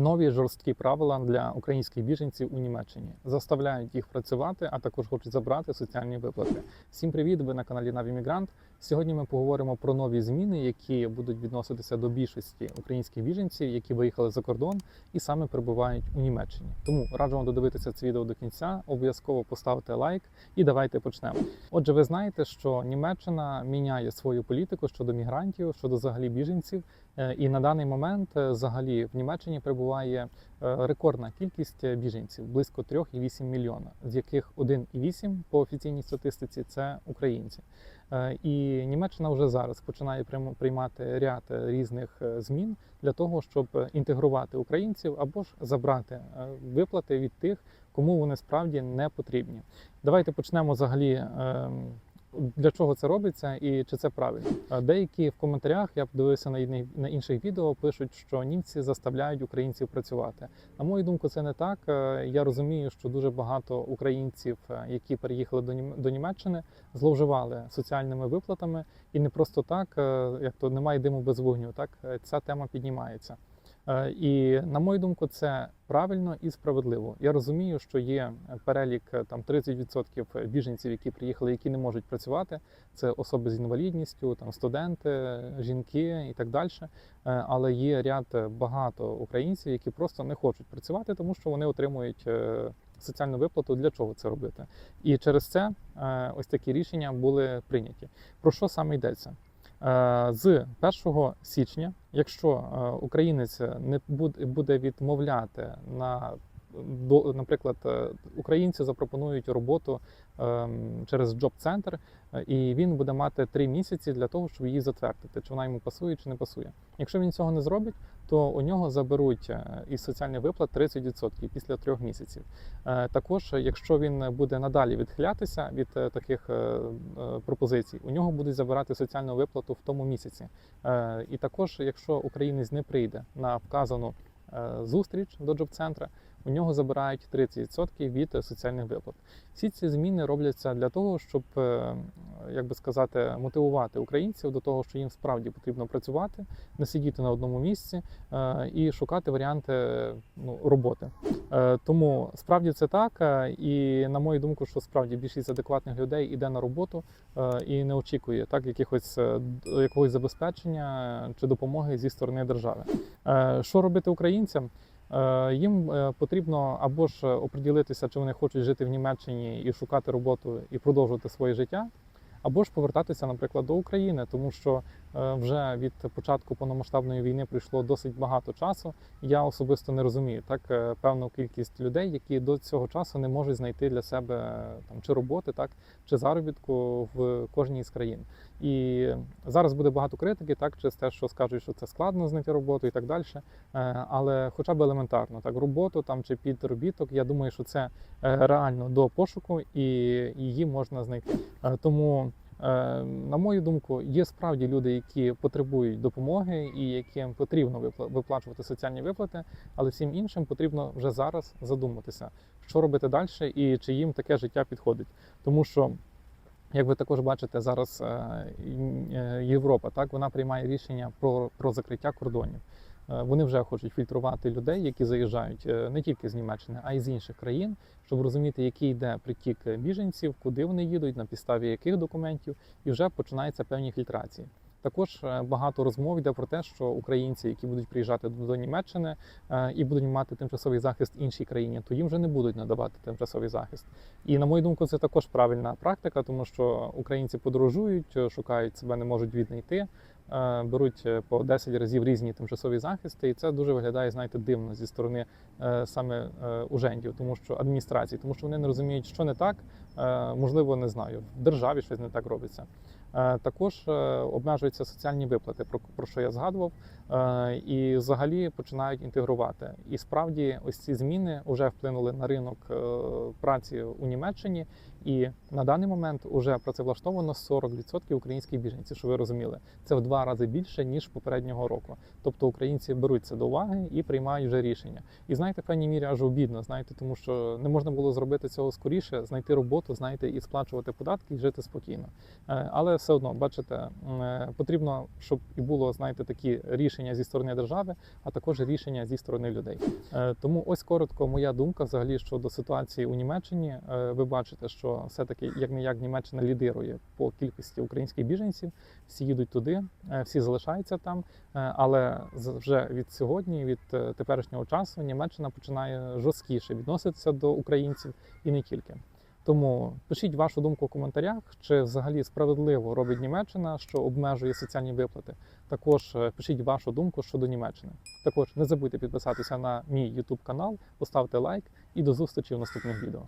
Нові жорсткі правила для українських біженців у Німеччині заставляють їх працювати, а також хочуть забрати соціальні виплати. Всім привіт! Ви на каналі Навімігрант. Сьогодні ми поговоримо про нові зміни, які будуть відноситися до більшості українських біженців, які виїхали за кордон і саме перебувають у Німеччині. Тому раджу вам додивитися це відео до кінця. Обов'язково поставте лайк і давайте почнемо. Отже, ви знаєте, що Німеччина міняє свою політику щодо мігрантів, щодо взагалі біженців. Е, І на даний момент е, взагалі в Німеччині перебуває е, рекордна кількість біженців близько 3,8 мільйона, з яких 1,8 по офіційній статистиці це українці. Е, І Німеччина вже зараз починає прийм- приймати ряд е, різних е, змін для того, щоб інтегрувати українців або ж забрати виплати від тих, кому вони справді не потрібні. Давайте почнемо взагалі. Для чого це робиться і чи це правильно? Деякі в коментарях я подивився на на інших відео, пишуть, що німці заставляють українців працювати. На мою думку, це не так. Е, Я розумію, що дуже багато українців, е, які переїхали до Нім- Німеччини, зловживали соціальними виплатами, і не просто так, е, як то немає диму без вогню. Так ця тема піднімається. Е, І на мою думку, це правильно і справедливо. Я розумію, що є перелік е, там 30% біженців, які приїхали, які не можуть працювати. Це особи з інвалідністю, там студенти, жінки і так далі. Е, Але є ряд е, багато українців, які просто не хочуть працювати, тому що вони отримують е, соціальну виплату. Для чого це робити? І через це е, ось такі рішення були прийняті. Про що саме йдеться? Е, З 1 січня, якщо е, українець не буде- відмовляти на наприклад, е, українці запропонують роботу ем, через джоб-центр, і він буде мати три місяці для того, щоб її затвердити, чи вона йому пасує, чи не пасує. Якщо він цього не зробить, то у нього заберуть е, із соціальних виплат 30% після трьох місяців. Е, Також, якщо він буде надалі відхилятися від таких пропозицій, у нього будуть забирати соціальну виплату в тому місяці. І також, якщо українець не прийде на вказану зустріч до джоб-центра, у нього забирають 30% від е, соціальних виплат. Всі ці зміни робляться для того, щоб, е, як би сказати, мотивувати українців до того, що їм справді потрібно працювати, не сидіти на одному місці е, і шукати варіанти ну, роботи. Тому справді це так. І на мою думку, що справді більшість адекватних людей іде на роботу і не очікує так якихось якогось забезпечення чи допомоги зі сторони держави. Що робити українцям? Е, Їм е, потрібно або ж оприділитися, чи вони хочуть жити в Німеччині і шукати роботу і продовжувати своє життя, або ж повертатися, наприклад, до України, тому що е, вже від початку повномасштабної війни пройшло досить багато часу. Я особисто не розумію так е, певну кількість людей, які до цього часу не можуть знайти для себе е, там чи роботи, так чи заробітку в кожній з країн. І зараз буде багато критики, так через те, що скажуть, що це складно знайти роботу і так далі. Е, Але хоча б елементарно, так роботу там чи підробіток, я думаю, що це е, реально до пошуку і її можна знайти. Е, Тому, е, на мою думку, є справді люди, які потребують допомоги і яким потрібно випла- виплачувати соціальні виплати, але всім іншим потрібно вже зараз задуматися, що робити далі і чи їм таке життя підходить. Тому що як ви також бачите, зараз е, е, Європа так вона приймає рішення про, про закриття кордонів. Е, Вони вже хочуть фільтрувати людей, які заїжджають е, не тільки з Німеччини, а й з інших країн, щоб розуміти, який йде притік біженців, куди вони їдуть, на підставі яких документів, і вже починаються певні фільтрації. Також е, багато розмов йде про те, що українці, які будуть приїжджати до Німеччини і будуть мати тимчасовий захист іншій країні, то їм вже не будуть надавати тимчасовий захист. І на мою думку, це також правильна практика, тому що українці подорожують, шукають себе, не можуть віднайти, беруть е, по 10 разів різні тимчасові захисти, і це дуже виглядає, знаєте, дивно зі сторони е, саме е, ужендів, тому що адміністрації, тому що вони не розуміють, що не так, е, можливо, не знаю, в державі щось не так робиться. Е, Також е, обмежуються соціальні виплати, про, що я згадував, е, і взагалі починають інтегрувати. І справді, ось ці зміни вже вплинули на ринок е, праці у Німеччині. І на даний момент вже працевлаштовано 40% українських біженців, що ви розуміли, це в два рази більше ніж попереднього року. Тобто українці беруть це до уваги і приймають вже рішення. І знаєте, в певній мірі аж обідно, знаєте, тому що не можна було зробити цього скоріше, знайти роботу, знаєте, і сплачувати податки і жити спокійно. Е, Але все одно, бачите, е, потрібно, щоб і було, знаєте, такі рішення зі сторони держави, а також рішення зі сторони людей. Е, Тому ось коротко моя думка взагалі щодо ситуації у Німеччині. Ви бачите, що все-таки як не як Німеччина лідирує по кількості українських біженців. Всі їдуть туди, е, всі залишаються там. Е, Але вже від сьогодні, від е, теперішнього часу, Німеччина починає жорсткіше відноситися до українців і не тільки. Тому пишіть вашу думку в коментарях, чи взагалі справедливо робить Німеччина, що обмежує соціальні виплати. Також пишіть вашу думку щодо Німеччини. Також не забудьте підписатися на мій YouTube канал, поставте лайк і до зустрічі в наступних відео.